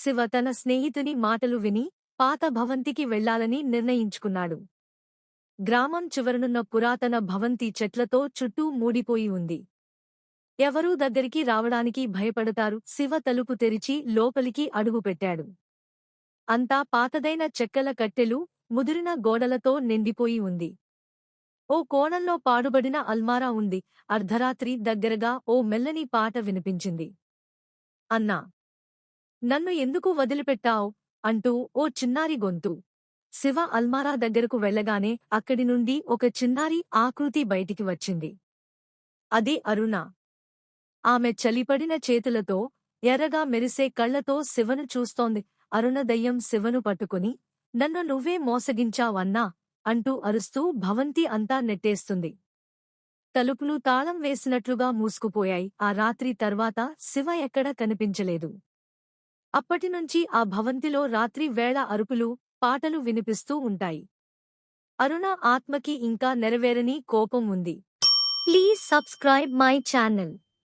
శివ తన స్నేహితుని మాటలు విని పాత భవంతికి వెళ్ళాలని నిర్ణయించుకున్నాడు. గ్రామం చివరనున్న పురాతన భవంతి చెట్లతో చుట్టూ మూడిపోయి ఉంది. ఎవరూ దగ్గరికి రావడానికి భయపడతారు. శివ తలుపు తెరిచి లోపలికి అడుగుపెట్టాడు అంతా పాతదైన చెక్కల కట్టెలు ముదిరిన గోడలతో నిండిపోయి ఉంది. ఓ కోణంలో పాడుబడిన అల్మారా ఉంది. అర్ధరాత్రి దగ్గరగా ఓ మెల్లని పాట వినిపించింది. అన్నా నన్ను ఎందుకు వదిలిపెట్టావ్? అంటూ ఓ చిన్నారి గొంతు. శివ అల్మారా దగ్గరకు వెళ్ళగానే అక్కడి నుండి ఒక చిన్నారి ఆకృతి బయటికి వచ్చింది. అది అరుణ. ఆమె చలిపడిన చేతులతో ఎర్రగా మెరిసే కళ్ళతో శివను చూస్తోంది. అరుణ దయ్యం శివను పట్టుకుని నన్ను నువ్వే మోసగించావన్నా? అంటూ అరుస్తూ భవంతి అంతా నెట్టేస్తుంది. తలుపులు తాళం వేసినట్లుగా మూసుకుపోయాయి. ఆ రాత్రి తర్వాత శివ ఎక్కడా కనిపించలేదు. అప్పటినుంచి ఆ భవంతిలో రాత్రి వేళ అరుపులు పాటలు వినిపిస్తూ ఉంటాయి. అరుణ ఆత్మకి ఇంకా నెరవేరని కోపం ఉంది. Please subscribe my channel.